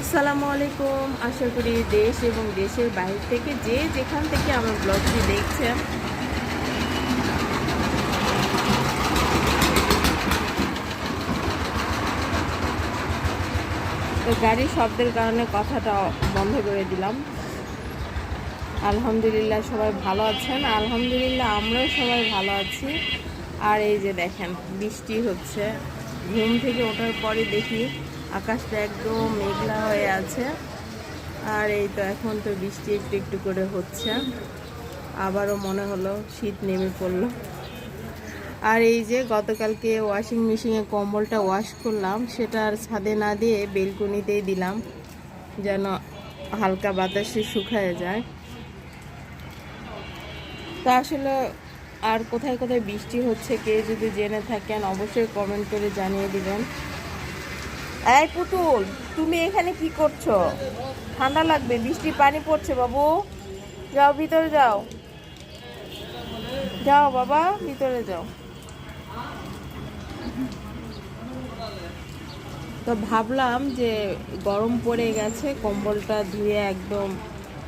আসসালামু আলাইকুম। আশা করি দেশ এবং দেশের বাইরে থেকে যে যেখান থেকে আমার ব্লগটি দেখছেন, তো গাড়ির শব্দের কারণে কথাটা বন্ধ করে দিলাম। আলহামদুলিল্লাহ সবাই ভালো আছেন। আলহামদুলিল্লাহ আমরাও সবাই ভালো আছি। আর এই যে দেখেন, বৃষ্টি হচ্ছে। ঘুম থেকে ওঠার পরে দেখি আকাশটা একদম মেঘলা হয়ে আছে। আর এই তো এখন তো বৃষ্টি একটু একটু করে হচ্ছে। আবারও মনে হলো শীত নেমে পড়ল। আর এই যে গতকালকে ওয়াশিং মেশিনে কম্বলটা ওয়াশ করলাম, সেটা আর ছাদে না দিয়ে বেলকনিতেই দিলাম, যেন হালকা বাতাসে শুকায় যায়। তা আসলে আর কোথায় কোথায় বৃষ্টি হচ্ছে, কে যদি জেনে থাকেন, অবশ্যই কমেন্ট করে জানিয়ে দিবেন। এই পুতুল, তুমি এখানে কি করছ? ঠান্ডা লাগবে, বৃষ্টি পানি পড়ছে বাবু। যাও, ভিতরে যাও। যাও বাবা, ভিতরে যাও। তো ভাবলাম যে গরম পড়ে গেছে, কম্বলটা ধুয়ে একদম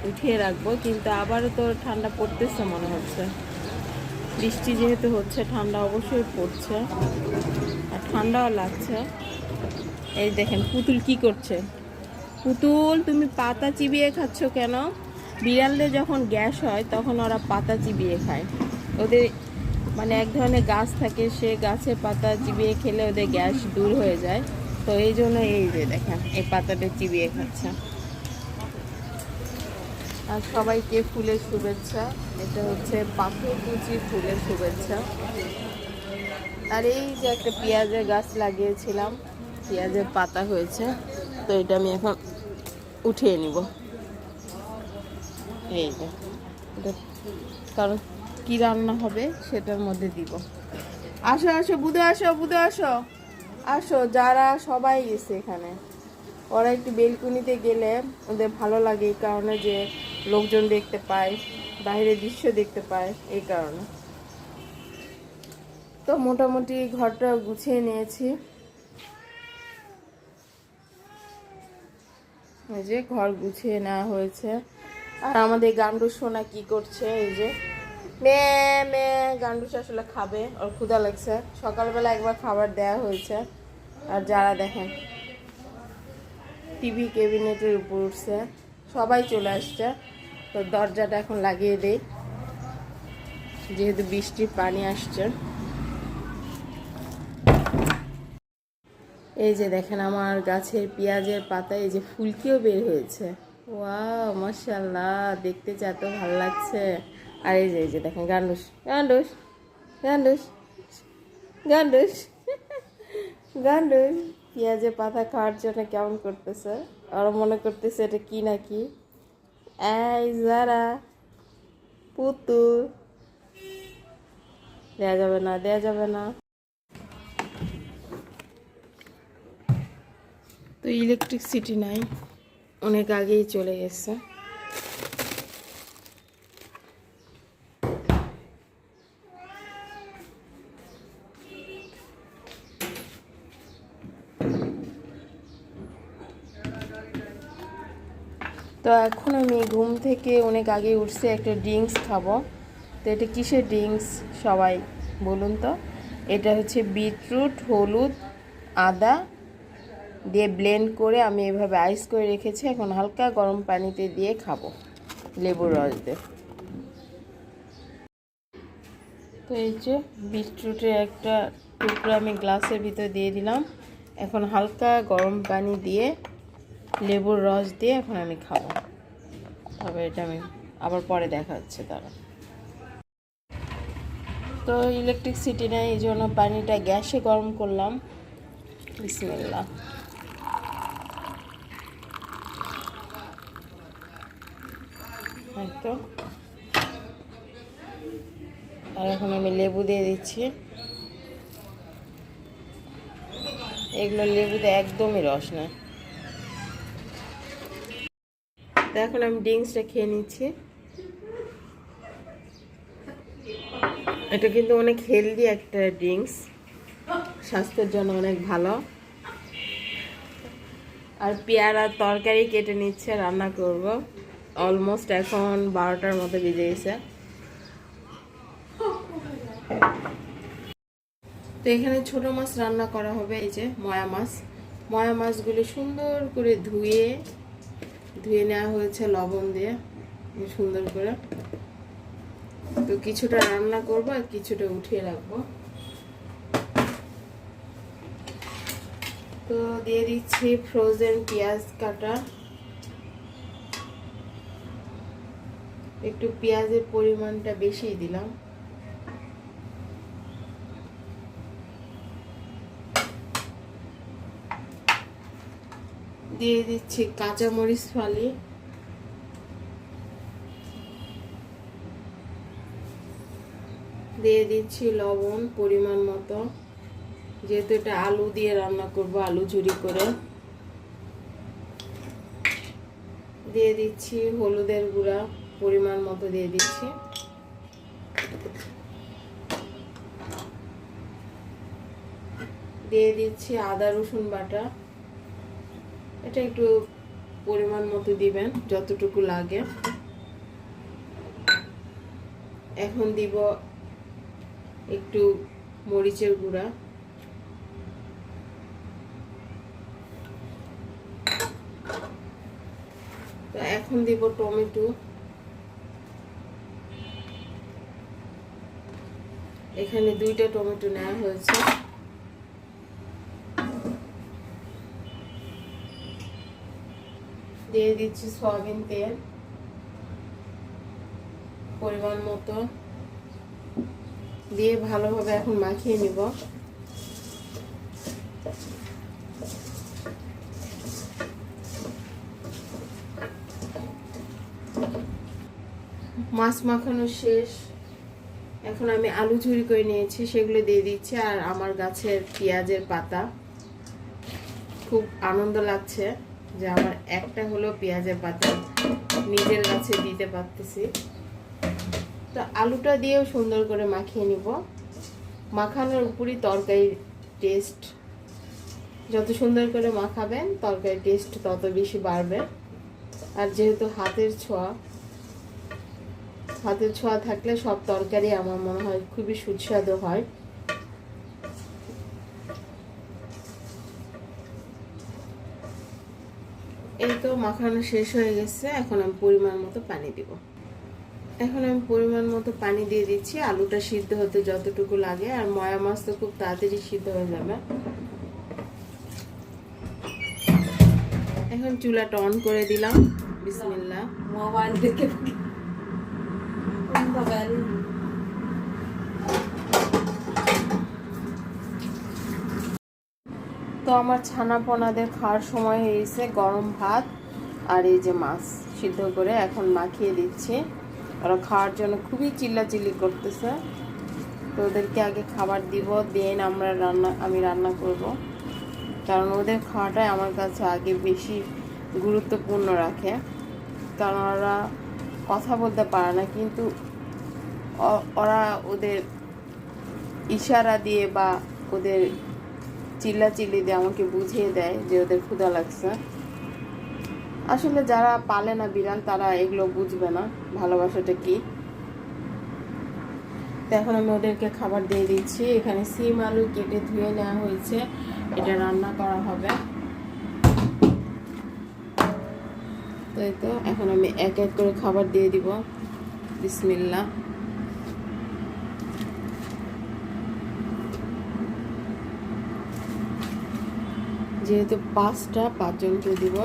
উঠিয়ে রাখব, কিন্তু আবারও তো ঠান্ডা পড়তেছে মনে হচ্ছে। বৃষ্টি যেহেতু হচ্ছে, ঠান্ডা অবশ্যই পড়ছে। আর ঠান্ডাও লাগছে। এই দেখেন, পুতুল কি করছে? পুতুল, তুমি পাতা চিবিয়ে খাচ্ছ কেন? বিড়ালদের যখন গ্যাস হয়, তখন ওরা পাতা চিবিয়ে খায়। ওদের মানে এক ধরনের গাছ থাকে, সে গাছে পাতা চিবিয়ে খেলে ওদের গ্যাস দূর হয়ে যায়। তো এই জন্য এই যে দেখেন, এই পাতাটা চিবিয়ে খাচ্ছে। আর সবাইকে ফুলের শুভেচ্ছা। এটা হচ্ছে পাথর কুচি ফুলের শুভেচ্ছা। আর এই যে একটা পেঁয়াজের গাছ লাগিয়েছিলাম পেঁয়াজের পাতা হয়েছে, তো এটা আমি এখন উঠিয়ে নিব। এই যে, এটা কারণ কি রান্না হবে সেটার মধ্যে দিব। আসো আসো, বুধে আসো বুধে আসো। আসো, যারা সবাই গেছে এখানে। ওরা একটু বেলকুনিতে গেলে ওদের ভালো লাগে এই কারণে যে লোকজন দেখতে পায়, বাইরের দৃশ্য দেখতে পায় এই কারণে। তো মোটামুটি ঘরটা গুছিয়ে নিয়েছি। এই যে ঘর গুছিয়ে নেওয়া হয়েছে। আর আমাদের গান্ডু সোনা কি করছে, এই যে। মেয়ে মেয়ে গান্ডুস আসলে খাবে, ওর ক্ষুধা লাগছে। সকালবেলা একবার খাবার দেয়া হয়েছে। আর যারা দেখেন, টিভি ক্যাবিনেটের উপর উঠছে, সবাই চলে আসছে। তো দরজাটা এখন লাগিয়ে দেই। যেহেতু বৃষ্টির পানি আসছে। এই যে দেখেন আমার গাছের পেঁয়াজের পাতা এই যে ফুলকিও বের হয়েছে। ওয়া মাশাল্লাহ দেখতে যা এত ভালো লাগছে। আর এই যে এই যে দেখেন, গান্ডুস গান্ডুস গান্ডুস গান্ডুস গান্ডুস। পেঁয়াজের পাতা খাওয়ার জন্য কেমন করতেছে? আর মনে করতেছে এটা কি নাকি? এই যারা পুতুল দেয়া যাবে না, দেয়া যাবে না। তো ইলেকট্রিসিটি নাই। অনেক আগেই চলে গেছে। তো এখন আমি ঘুম থেকে অনেক আগে উঠছে একটা ড্রিঙ্কস খাব। তো এটা কিসের ড্রিঙ্কস সবাই বলুন তো? এটা হচ্ছে বিটরুট, হলুদ, আদা দিয়ে ব্লেন্ড করে আমি এভাবে আইস করে রেখেছি। এখন হালকা গরম পানিতে দিয়ে খাব লেবুর রস দিয়ে। তো এই যে বিটরুটের একটা টুকরো আমি গ্লাসের ভিতর দিয়ে দিলাম। এখন হালকা গরম পানি দিয়ে লেবুর রস দিয়ে এখন আমি খাব। তবে এটা আমি আবার পরে দেখা হচ্ছে তারা তো ইলেকট্রিসিটি নেই, এই জন্য পানিটা গ্যাসে গরম করলাম। বিসমিল্লা তো। আর এখন আমি লেবু দিয়ে দিচ্ছি। এগুলো লেবুতে একদমই রস না। এখন আমি ড্রিঙ্কসটা খেয়ে নিচ্ছি। এটা কিন্তু অনেক হেলদি একটা ড্রিঙ্কস স্বাস্থ্যের জন্য অনেক ভালো। আর পেয়ারার তরকারি কেটে নিচ্ছে, রান্না করব। অলমোস্ট এখন বারোটার মতো বেজে গেছে। তো এখানে ছোট মাছ রান্না করা হবে, এই যে ময়া মাছ। ময়া মাছগুলি সুন্দর করে ধুয়ে ধুয়ে নেওয়া হয়েছে লবণ দিয়ে, সুন্দর করে। তো কিছুটা রান্না করব আর কিছুটা উঠিয়ে রাখব। তো দিয়ে দিচ্ছি ফ্রোজেন পেঁয়াজ কাটা। একটু পেঁয়াজের পরিমাণটা বেশি দিলাম। দিয়ে দিচ্ছি কাঁচামরিচ ফালি। দিয়ে দিচ্ছি লবণ পরিমাণ মতো। যেহেতু এটা আলু দিয়ে রান্না করব, আলু ঝুরি করে। দিয়ে দিচ্ছি হলুদের গুঁড়া। পরিমাণ মতো দিয়ে দিচ্ছি। দিয়ে দিচ্ছি আদা, রসুন বাটা। এটা একটু পরিমাণ মতো দিবেন, যতটুকু লাগে। এখন দিব একটু মরিচের গুঁড়া। তো এখন দিব টমেটো। এখানে দুইটা টমেটো নেওয়া হয়েছে। দিয়ে দিচ্ছি সয়াবিন তেল, পরিমাণ মতো দিয়ে ভালোভাবে এখন মাখিয়ে নিব। মাছ মাখানো শেষ। এখন আমি আলু ঝুরি করে নিয়েছি, সেগুলো দিয়ে দিচ্ছি আর আমার গাছের পেঁয়াজের পাতা। খুব আনন্দ লাগছে যে আমার একটা হলো পেঁয়াজের পাতা, নিজের গাছে দিতে পারতেছি। তো আলুটা দিয়েও সুন্দর করে মাখিয়ে নিব। মাখানোর উপরই তরকারির টেস্ট যত সুন্দর করে মাখাবেন তরকারির টেস্ট তত বেশি বাড়বে। আর যেহেতু হাতের ছোঁয়া হাতের ছোঁয়া থাকলে সব তরকারি আমার মনে হয় খুবই সুস্বাদু হয়। এই তো মাখানো শেষ হয়ে গেছে, এখন আমি পরিমাণ মতো পানি দিব। এখন আমি পরিমাণ মতো পানি দিয়ে দিচ্ছি, আলুটা সিদ্ধ হতে যতটুকু লাগে, আর ময়া মাছ তো খুব তাড়াতাড়ি সিদ্ধ হয়ে যাবে। এখন চুলাটা অন করে দিলাম বিসমিল্লা মোবাইল দেখে তো আমার ছানা পোনাদের খাওয়ার সময় হয়ে গেছে গরম ভাত আর এই যে মাছ সিদ্ধ করে এখন মাখিয়ে দিচ্ছি। ওরা খাওয়ার জন্য খুবই চিল্লাচিল্লি করতেছে। তো ওদেরকে আগে খাবার দিব, দেন আমরা রান্না, আমি রান্না করব। কারণ ওদের খাওয়াটাই আমার কাছে আগে বেশি গুরুত্বপূর্ণ রাখে। কারণ ওরা কথা বলতে পারে না, কিন্তু ওরা ওদের ইশারা দিয়ে বা ওদের চিল্লা চিল্লি দিয়ে আমাকে বুঝিয়ে দেয় যে ওদের ক্ষুধা লাগছে। আসলে যারা পালে না বিড়াল, তারা এগুলো বুঝবে না, ভালোবাসাটা কি। এখন আমি ওদেরকে খাবার দিয়ে দিচ্ছি। এখানে সিম আলু কেটে ধুয়ে নেওয়া হয়েছে। এটা রান্না করা হবে। তো তো, এখন আমি এক এক করে খাবার দিয়ে দিব। বিসমিল্লা যেহেতু পাঁচটা পাঁচজনকে দিব।